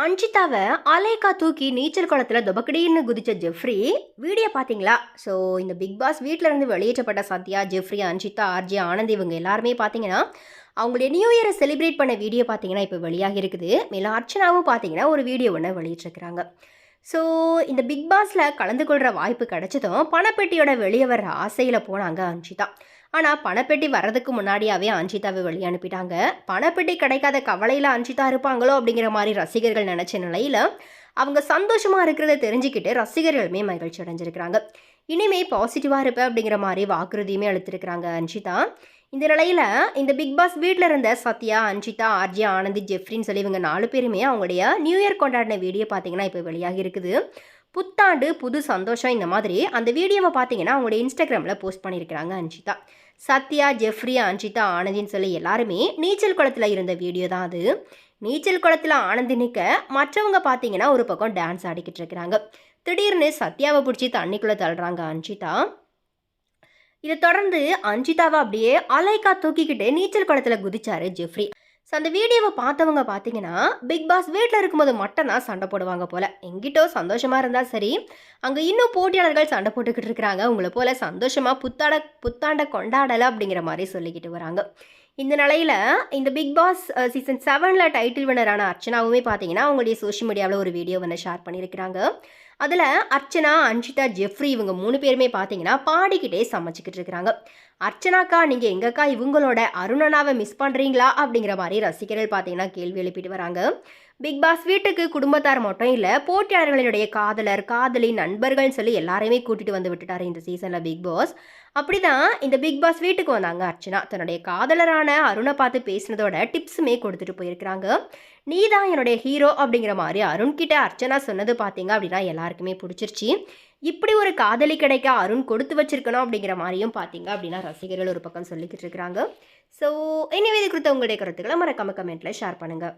அஞ்சிதாவை அலேக்கா தூக்கி நீச்சல் குளத்தில் துபக்கடின்னு குதிச்ச ஜெஃப்ரி வீடியோ பார்த்தீங்களா ஸோ இந்த பிக் பாஸ் வீட்டில் இருந்து வெளியேற்றப்பட்ட சத்யா ஜெஃப்ரி அஞ்சிதா ஆர்ஜி ஆனந்த் இவங்க எல்லாருமே பார்த்தீங்கன்னா அவங்களுடைய நியூ இயரை செலிப்ரேட் பண்ண வீடியோ பார்த்தீங்கன்னா இப்போ வெளியாக இருக்குது. மேலும் அர்ச்சனாவும் பார்த்தீங்கன்னா ஒரு வீடியோ ஒன்று வெளியிட்டிருக்கிறாங்க. ஸோ இந்த பிக் பாஸில் கலந்து கொள்கிற வாய்ப்பு கிடைச்சதும் பணப்பெட்டியோட வெளியே வர்ற ஆசையில் போனாங்க அஞ்சிதா. ஆனால் பணப்பெட்டி வர்றதுக்கு முன்னாடியாவே அஞ்சிதாவை வெளியே அனுப்பிட்டாங்க. பணப்பெட்டி கிடைக்காத கவலையில் அஞ்சிதா இருப்பாங்களோ அப்படிங்கிற மாதிரி ரசிகர்கள் நினச்ச நிலையில் அவங்க சந்தோஷமாக இருக்கிறத தெரிஞ்சுக்கிட்டு ரசிகர்களுமே மகிழ்ச்சி அடைஞ்சிருக்கிறாங்க. இனிமே பாசிட்டிவாக இருப்பேன் அப்படிங்கிற மாதிரி வாக்குறுதியுமே அளித்திருக்கிறாங்க அஞ்சிதா. இந்த நிலையில் இந்த பிக் பாஸ் வீட்டில் இருந்த சத்யா அஞ்சிதா ஆர்ஜி ஆனந்தி ஜெஃப்ரின்னு சொல்லி இவங்க நாலு பேருமே அவங்களுடைய நியூ இயர் கொண்டாடின வீடியோ பார்த்தீங்கன்னா இப்போ வெளியாகி இருக்குது. புத்தாண்டு புது சந்தோஷம் இந்த மாதிரி அந்த வீடியோவை பார்த்தீங்கன்னா அவங்களோட இன்ஸ்டாகிராமில் போஸ்ட் பண்ணியிருக்கிறாங்க அஞ்சிதா சத்யா ஜெஃப்ரி அஞ்சிதா ஆனந்தின்னு சொல்லி எல்லாருமே நீச்சல் குளத்தில் இருந்த வீடியோ தான் அது. நீச்சல் குளத்தில் ஆனந்தி நிற்க மற்றவங்க பார்த்தீங்கன்னா ஒரு பக்கம் டான்ஸ் ஆடிக்கிட்டு இருக்கிறாங்க. திடீர்னு சத்யாவை பிடிச்சி தண்ணிக்குள்ளே தள்ளுறாங்க அஞ்சிதா இதை தொடர்ந்து அஞ்சிதாவை அப்படியே அலைக்கா தூக்கிக்கிட்டு நீச்சல் குளத்தில் குதிச்சாரு ஜெஃப்ரி. ஸோ அந்த வீடியோவை பார்த்தவங்க பார்த்தீங்கன்னா பிக் பாஸ் வீட்டில் இருக்கும்போது மட்டும் தான் சண்டை போடுவாங்க போல். எங்கிட்டோ சந்தோஷமாக இருந்தால் சரி அங்கே இன்னும் போட்டியாளர்கள் சண்டை போட்டுக்கிட்டு இருக்கிறாங்க. உங்களை போல் சந்தோஷமாக புத்தாட புத்தாண்டை கொண்டாடலை அப்படிங்கிற மாதிரி சொல்லிக்கிட்டு வராங்க. இந்த நிலையில் இந்த பிக் பாஸ் சீசன் செவனில் டைட்டில் வினரான அர்ச்சனாவுமே பார்த்தீங்கன்னா அவங்களுடைய சோஷியல் மீடியாவில் ஒரு வீடியோ வந்து ஷேர் பண்ணியிருக்கிறாங்க. அதில் அர்ச்சனா அன்ஷிதா ஜெஃப்ரி இவங்க மூணு பேருமே பார்த்தீங்கன்னா பாடிக்கிட்டே சமைச்சிக்கிட்டு இருக்கிறாங்க. அர்ச்சனாக்கா நீங்கள் எங்கக்கா இவங்களோட அருணனாவை மிஸ் பண்ணுறீங்களா அப்படிங்கிற மாதிரி ரசிகர்கள் பார்த்தீங்கன்னா கேள்வி எழுப்பிட்டு வராங்க. பிக் பாஸ் வீட்டுக்கு குடும்பத்தார் மட்டும் இல்லை போட்டியாளர்களுடைய காதலர் காதலி நண்பர்கள்னு சொல்லி எல்லாரையுமே கூட்டிட்டு வந்து விட்டுட்டாரு இந்த சீசனில் பிக் பாஸ் அப்படிதான் இந்த பிக் பாஸ் வீட்டுக்கு வந்தாங்க அர்ச்சனா. தன்னுடைய காதலரான அருணை பார்த்து பேசினதோட டிப்ஸுமே கொடுத்துட்டு போயிருக்கிறாங்க. நீ தான் என்னுடைய ஹீரோ அப்படிங்கிற மாதிரி அருண்கிட்ட அர்ச்சனா சொன்னது பார்த்தீங்க அப்படின்னா எல்லாருக்குமே பிடிச்சிருச்சு. இப்படி ஒரு காதலி கிடைக்க அருண் கொடுத்து வச்சிருக்கணும் அப்படிங்கிற மாதிரியும் பார்த்தீங்க அப்படின்னா ரசிகர்கள் ஒரு பக்கம் சொல்லிக்கிட்டு இருக்கிறாங்க. ஸோ எனிவே இது குறித்த உங்களுடைய கருத்துக்களை மறக்காம கமெண்ட்டில் ஷேர் பண்ணுங்கள்